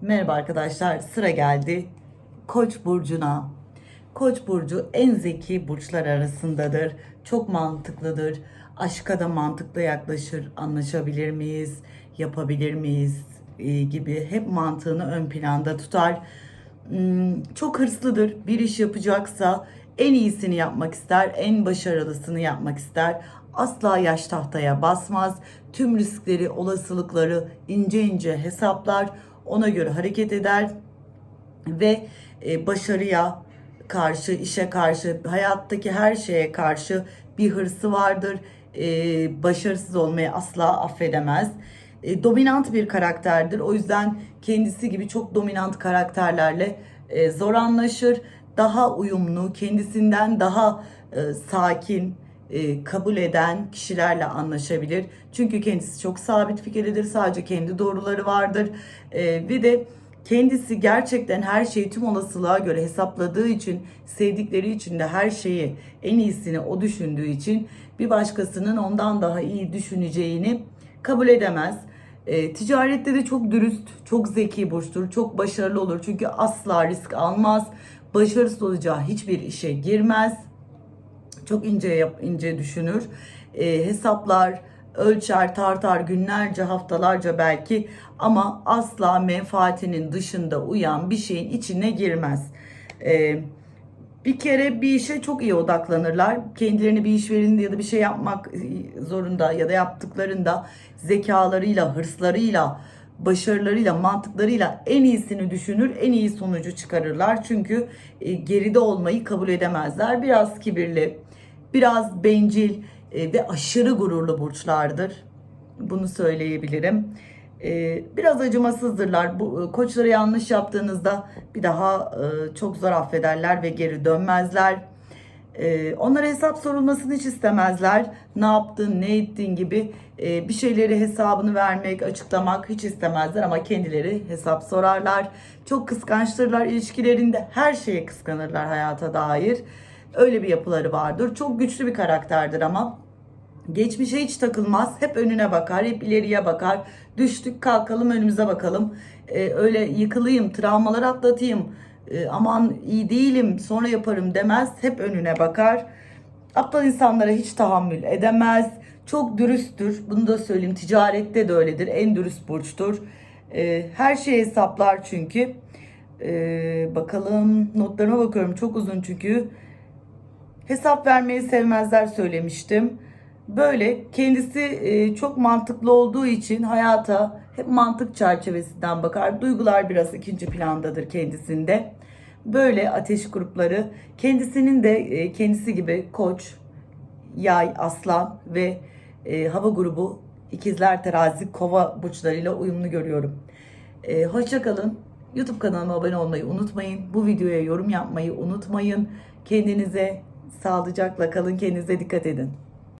Merhaba arkadaşlar, sıra geldi Koç burcuna. Koç burcu en zeki burçlar arasındadır. Çok mantıklıdır. Aşka da mantıklı yaklaşır. Anlaşabilir miyiz? Yapabilir miyiz? e, gibi hep mantığını ön planda tutar. Hmm, Çok hırslıdır. Bir iş yapacaksa en iyisini yapmak ister, en başarılısını yapmak ister. Asla yaş tahtaya basmaz. Tüm riskleri, olasılıkları ince ince hesaplar. Ona göre hareket eder ve e, başarıya karşı, işe karşı, hayattaki her şeye karşı bir hırsı vardır. E, başarısız olmayı asla affedemez. E, dominant bir karakterdir. O yüzden kendisi gibi çok dominant karakterlerle e, zor anlaşır. Daha uyumlu, kendisinden daha e, sakin, e, kabul eden kişilerle anlaşabilir. Çünkü kendisi çok sabit fikirlidir. Sadece kendi doğruları vardır. E, ve de kendisi gerçekten her şeyi tüm olasılığa göre hesapladığı için, sevdikleri için de her şeyi en iyisini o düşündüğü için bir başkasının ondan daha iyi düşüneceğini kabul edemez. E, ticarette de çok dürüst, çok zeki burçtur, çok başarılı olur. Çünkü asla risk almaz. Başarısız olacağı hiçbir işe girmez çok ince yap, ince düşünür. E, hesaplar, ölçer, tartar günlerce, haftalarca belki ama asla menfaatinin dışında uyan bir şeyin içine girmez. E, bir kere bir işe çok iyi odaklanırlar. Kendilerini bir iş verin ya da bir şey yapmak zorunda ya da yaptıklarında zekalarıyla, hırslarıyla, başarılarıyla, mantıklarıyla en iyisini düşünür, en iyi sonucu çıkarırlar. Çünkü e, geride olmayı kabul edemezler. Biraz kibirli, biraz bencil e, ve aşırı gururlu burçlardır. Bunu söyleyebilirim. E, biraz acımasızdırlar. Bu e, koçları yanlış yaptığınızda bir daha çok zor affederler ve geri dönmezler. Onlara hesap sorulmasını hiç istemezler. Ne yaptın, ne ettin gibi bir şeyleri hesabını vermek, açıklamak hiç istemezler ama kendileri hesap sorarlar. Çok kıskançtırlar ilişkilerinde her şeye kıskanırlar hayata dair. Öyle bir yapıları vardır. Çok güçlü bir karakterdir ama geçmişe hiç takılmaz. Hep önüne bakar, hep ileriye bakar. Düştük kalkalım önümüze bakalım. Ee, öyle yıkılayım, travmalar atlatayım. Ee, aman iyi değilim sonra yaparım demez. Hep önüne bakar. Aptal insanlara hiç tahammül edemez. Çok dürüsttür. Bunu da söyleyeyim. Ticarette de öyledir. En dürüst burçtur. Ee, her şeyi hesaplar çünkü. Ee, bakalım notlarıma bakıyorum. Çok uzun çünkü. Hesap vermeyi sevmezler söylemiştim. Böyle kendisi e, çok mantıklı olduğu için hayata hep mantık çerçevesinden bakar. Duygular biraz ikinci plandadır kendisinde. Böyle ateş grupları kendisinin de e, kendisi gibi koç, yay, aslan ve e, hava grubu ikizler terazi kova burçlarıyla uyumlu görüyorum. E, hoşça kalın. YouTube kanalıma abone olmayı unutmayın. Bu videoya yorum yapmayı unutmayın. Kendinize sağlıcakla kalın. Kendinize dikkat edin.